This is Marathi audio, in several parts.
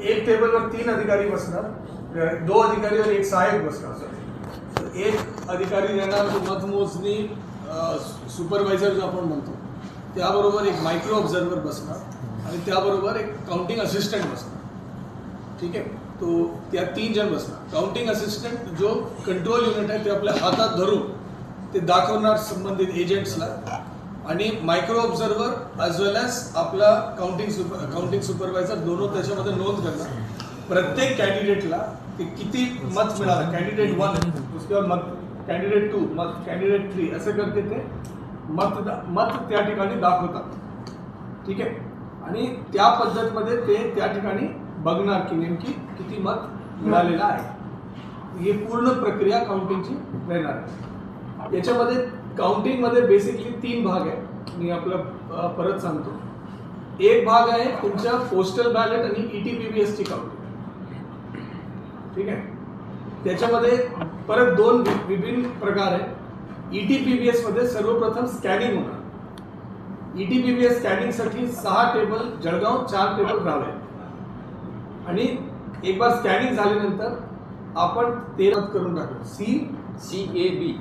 एक टेबलवर तीन अधिकारी बसणार दो अधिकारीवर एक सहायक बसणार सर. एक अधिकारी देणार जो मतमोजणी सुपरवायझर जो आपण म्हणतो त्याबरोबर एक मायक्रो ऑब्झर्वर बसणार आणि त्याबरोबर एक काउंटिंग असिस्टंट बसणार. ठीक आहे? तो त्या तीन जण बसणार. काउंटिंग असिस्टंट जो कंट्रोल युनिट आहे ते आपल्या हातात धरून ते दाखवणार संबंधित एजंट्सला आणि micro observer as well as आपला काउंटिंग सुपर काउंटिंग सुपरवायझर दोन त्याच्यामध्ये नोंद करणार प्रत्येक कॅन्डिडेटला ते किती मत मिळालं? कॅन्डिडेट वन उसके मत कॅन्डिडेट टू मत कॅन्डिडेट थ्री असं करते ते मत मत त्या ठिकाणी दाखवतात. ठीक आहे? आणि त्या पद्धतीमध्ये ते त्या ठिकाणी बघणार की नेमकी किती मत मिळालेलं आहे. ही पूर्ण प्रक्रिया काउंटिंगची राहणार आहे. याच्यामध्ये काउंटिंगमध्ये बेसिकली तीन भाग आहे मी आपलं परत सांगतो. एक भाग आहे तुमच्या पोस्टल बॅलेट आणि E T E T P B एसची ठीक आहे? त्याच्यामध्ये परत दोन विभिन्न प्रकार आहे E T E T P B एसमध्ये सर्वप्रथम स्कॅनिंग होणार. E T E T P B S स्कॅनिंगसाठी सहा टेबल जळगाव चार टेबल रावळे आणि एक बार स्कॅनिंग झाल्यानंतर आपण ते रद्द करून टाकू. C C A B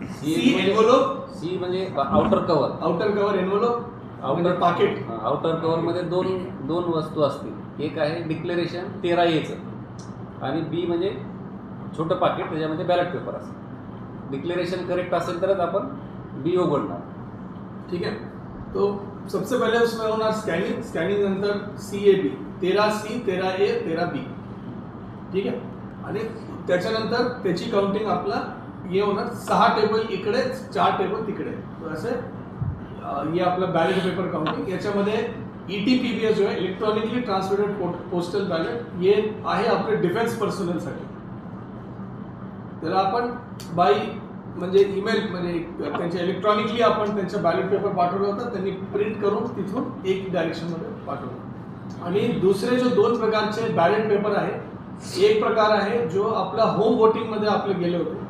C envelope C म्हणजे outer cover outer cover envelope outer पाकिट आउटर कव्हरमध्ये दोन दोन वस्तू असतील. एक आहे डिक्लेरेशन तेरा एचं आणि बी म्हणजे छोटं पाकिट त्याच्यामध्ये बॅलेट पेपर असेल. डिक्लेरेशन करेक्ट असेल तरच आपण बी उघडणार. ठीक है तो सबसे पहले उसमें होना स्कैनिंग स्कैनिंग नंतर सी ए बी तेरा सी तेरा ए तेरा बी ठीक आहे? आणि त्याच्यानंतर त्याची काउंटिंग आपला हे होणार सहा टेबल इकडे चार टेबल तिकडे. असे हे आपलं बॅलेट पेपर काउंटिंग याच्यामध्ये E T P B S जो आहे इलेक्ट्रॉनिकली ट्रान्समिटेड पोस्टल बॅलेट हे आहे आपले डिफेन्स पर्सनलसाठी त्याला आपण बाय म्हणजे ईमेल म्हणजे त्यांच्या इलेक्ट्रॉनिकली आपण त्यांच्या बॅलेट पेपर पाठवलं होतं त्यांनी प्रिंट करून तिथून एक डायरेक्शनमध्ये पाठवलं. आणि दुसरे जो दोन प्रकारचे बॅलेट पेपर आहे एक प्रकार आहे जो आपला होम वोटिंगमध्ये आपले गेले होते.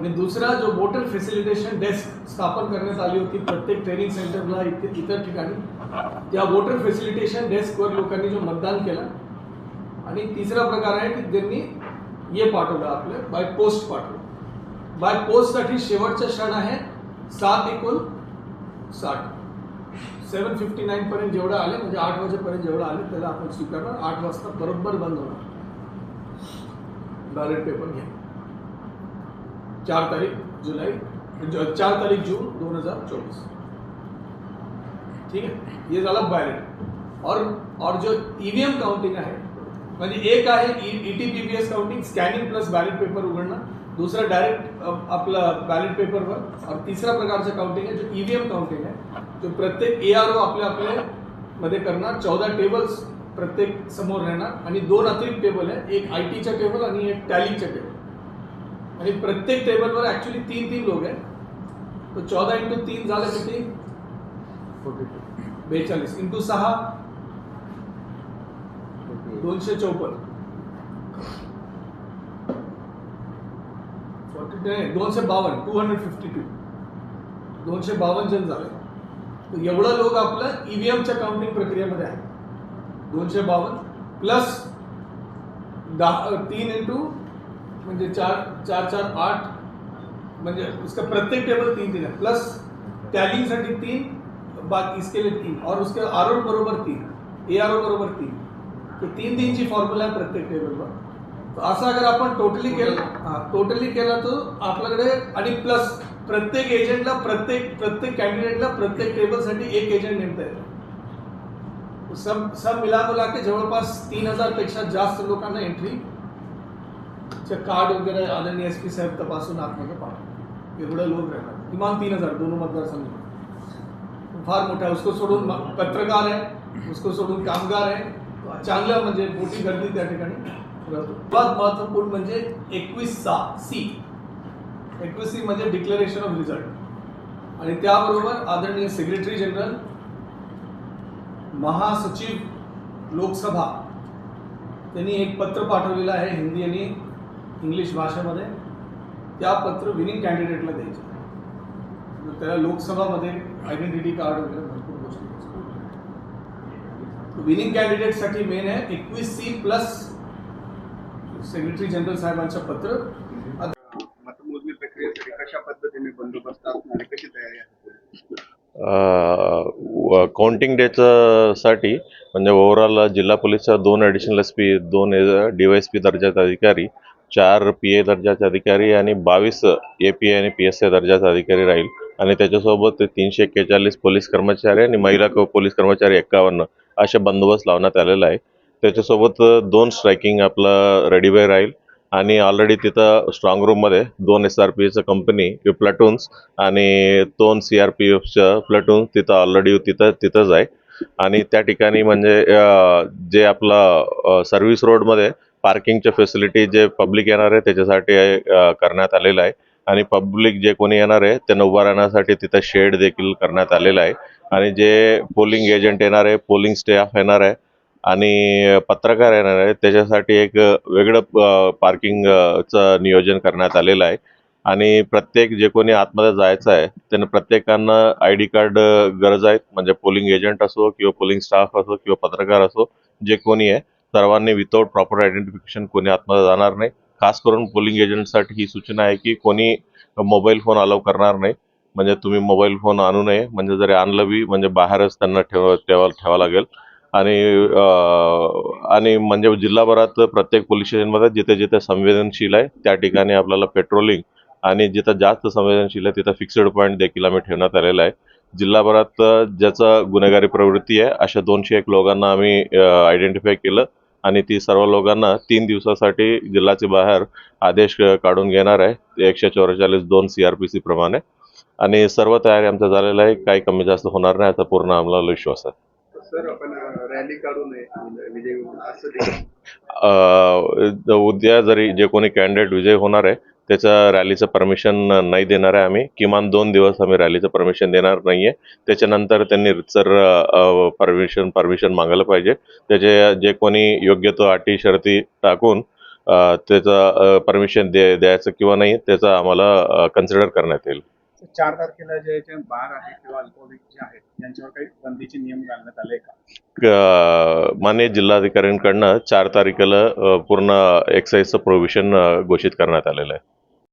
आणि दुसरा जो वोटर फॅसिलिटेशन डेस्क स्थापन करण्यात आली होती प्रत्येक ट्रेनिंग सेंटरला इतर इतर ठिकाणी त्या वोटर फॅसिलिटेशन डेस्कवर लोकांनी जो मतदान केला. आणि तिसरा प्रकार आहे की त्यांनी हे पाठवलं आपलं बाय पोस्ट पाठवलं. बाय पोस्टसाठी शेवटचा क्षण आहे सात एकूण साठ. सेवन फिफ्टी नाईनपर्यंत जेवढं आले म्हणजे आठ वाजेपर्यंत जेवढं आले त्याला आपण स्वीकारणार. आठ वाजता बरोबर बंद होणार. बॅलेट पेपर घ्या. चार तारीख जुलै चार तारीख जून दोन हजार चौबीस ठीक है ये झाला बॅलेट और और जो ईव्हीएम काउंटिंग आहे म्हणजे एक आहे E, E T P B S counting scanning plus ballot paper उघडणं. दुसरा डायरेक्ट आपलं बॅलेट पेपरवर और तिसरा प्रकारचं काउंटिंग आहे जो ईव्हीएम काउंटिंग आहे. जो प्रत्येक ए आर ओ आपल्या आपल्या मध्ये करणार. चौदा टेबल्स प्रत्येक समोर राहणार. आणि दोन अतिरिक्त टेबल आहे. एक आय टीचा टेबल आणि एक टॅलिंगचा टेबल आणि प्रत्येक टेबलवर ऍक्च्युली तीन तीन लोक आहेत. तर चौदा इंटू तीन झालं किती? बेचाळीस. इंटू सहा? दोनशे चौपन्न. दोनशे बावन्न. टू हंड्रेड फिफ्टी टू दोनशे बावन्न जण झाले. एवढं लोक आपलं ईव्हीएमच्या काउंटिंग प्रक्रियेमध्ये आहे दोनशे बावन्न प्लस दहा तीन इंटू म्हणजे चार चार चार आठ म्हणजे उसका प्रत्येक टेबल तीन तीन है प्लस टैलिंग तीन बाकी इसके लिए तीन और उसके आर ओ बरोबर तीन ए आर ओ बरोबर तीन तो तीन तीनची फॉर्म्युला आहे प्रत्येक टेबलवर तर असं अगर आपण टोटली केलं हा टोटली केलं तर आपल्याकडे आणि प्लस प्रत्येक एजंटला प्रत्येक प्रत्येक कॅन्डिडेटला प्रत्येक टेबलसाठी एक एजंट नेमता येतो. सब सब मिला के जवळपास तीन हजारपेक्षा जास्त लोकांना एंट्री चे कार्ड वगैरे आदरणीय एस पी साहेब तपासून आतमध्ये पाठव. एवढं लोक राहणार किमान तीन हजार दोन मतदारसंघ. फार मोठा आहे. उसको सोडून पत्रकार आहे. उसको सोडून कामगार आहे. चांगलं म्हणजे मोठी गर्दी त्या ठिकाणी राहतो. सर्वात महत्त्वपूर्ण म्हणजे एकवीस सा सी. एकवीस सी म्हणजे डिक्लेरेशन ऑफ रिझल्ट आणि त्याबरोबर आदरणीय सेक्रेटरी जनरल महासचिव लोकसभा. त्यांनी एक पत्र पाठवलेलं आहे. हिंदी आणि इंग्लिश भाषेमध्ये त्या पत्र विनिंग कॅन्डिडेटला द्यायचं. तर त्याला लोकसभामध्ये आयडेंटिटी कार्ड वगैरे भरपूर गोष्टी विनिंग कॅन्डिडेटसाठी मेन आहे एकवीस सी प्लस सेक्रेटरी जनरल साहेबांचं पत्र. मतमोजणी प्रक्रियेसाठी कशा पद्धतीने बंदोबस्त असणार आणि कशी तयारी आहे? काउंटिंग डेचं साठी म्हणजे ओव्हरऑल जिल्हा पोलीसच्या दोन ॲडिशनल एस पी दोन डी वाय एस पी दर्जाचे अधिकारी चार पी ए दर्जाचे अधिकारी आणि बावीस ए पी ए आणि पी एस ए दर्जाचे अधिकारी राहील. आणि त्याच्यासोबत तीनशे एक्केचाळीस पोलीस कर्मचारी आणि महिला पोलीस कर्मचारी एक्कावन्न असे बंदोबस्त लावण्यात आलेला आहे. त्याच्यासोबत दोन स्ट्रायकिंग आपलं रेडीवे राहील. आणि ऑलरेडी तिथं स्ट्रॉंग रूममध्ये दोन एस आर पी एचं कंपनी प्लटून्स आणि दोन सी आर पी एफचं प्लटून तिथं ऑलरेडी तिथं तिथंच आहे. आणि त्या ठिकाणी म्हणजे जे आपलं सर्व्हिस रोडमध्ये पार्किंगच्या फॅसिलिटी जे पब्लिक येणार आहे त्याच्यासाठी करण्यात आलेलं आहे. आणि पब्लिक जे कोणी येणार आहे त्यांना उभा राहण्यासाठी तिथं शेड देखील करण्यात आलेला आहे. आणि जे पोलिंग एजंट येणार आहे पोलिंग स्टाफ येणार आहे आणि पत्रकार येणार आहे त्याच्यासाठी एक वेगळं पार्किंगचं नियोजन करण्यात आलेलं आहे. आणि प्रत्येक जे कोणी आतमध्ये जायचं आहे त्यांना प्रत्येकांना आय डी कार्ड गरज आहेत. म्हणजे पोलिंग एजंट असो किंवा पोलिंग स्टाफ असो किंवा पत्रकार असो जे कोणी आहे सर्वांनी विदाऊट प्रॉपर आयडेंटिफिकेशन कोणी आतमध्ये जाणार नाही. खास करून पोलिंग एजंटसाठी ही सूचना आहे की कोणी मोबाईल फोन अलाव करणार नाही. म्हणजे तुम्ही मोबाईल फोन आणू नये. म्हणजे जरी आणलं बी म्हणजे बाहेरच त्यांना ठेव ठेवा ठेवा लागेल. आणि आणि म्हणजे जिल्हाभरात प्रत्येक पोलीस स्टेशनमध्ये जिथे जिथे संवेदनशील आहे त्या ठिकाणी आपल्याला पेट्रोलिंग आणि जिथं जास्त संवेदनशील आहे तिथं फिक्स्ड पॉईंट देखील आम्ही ठेवण्यात आलेला आहे. जिल्हाभरात ज्याचं गुन्हेगारी प्रवृत्ती आहे अशा दोनशे एक लोकांना आम्ही आयडेंटिफाय केलं. आणि ती सर्व लोकांना तीन दिवसासाठी जिल्ह्याच्या बाहेर आदेश काढून घेणार आहे. एकशे चौवेचाळीस दोन सी आर पी सी प्रमाणे. आणि सर्व तयारी आमचं झालेलं आहे. काही कमी जास्त होणार नाही याचा पूर्ण आम्हाला विश्वास आहे. सर आपण रॅली काढू नये. विजय होऊन असं देखील अ, उद्या जरी जे कोणी कॅन्डिडेट विजय होणार आहे त्याच्या रॅलीचं परमिशन नाही देणार आहे आम्ही. किमान दोन दिवस आम्ही रॅलीचं परमिशन देणार नाही आहे त्याच्यानंतर त्यांनी रितसर परमिशन परमिशन मागायला पाहिजे. त्याचे जे कोणी योग्य तो अटी शर्ती टाकून त्याचं परमिशन दे द्यायचं किंवा नाही त्याचं आम्हाला कन्सिडर करण्यात येईल. चार तारखेला जे जे बार आहे किंवा अल्कोहोलिक जे आहेत यांच्यावर काही बंदीचे नियम घालण्यात आले का? माननीय जिल्हाधिकाऱ्यांकडनं चार तारखेला पूर्ण एक्साईजचं प्रोव्हिजन घोषित करण्यात आलेलं आहे.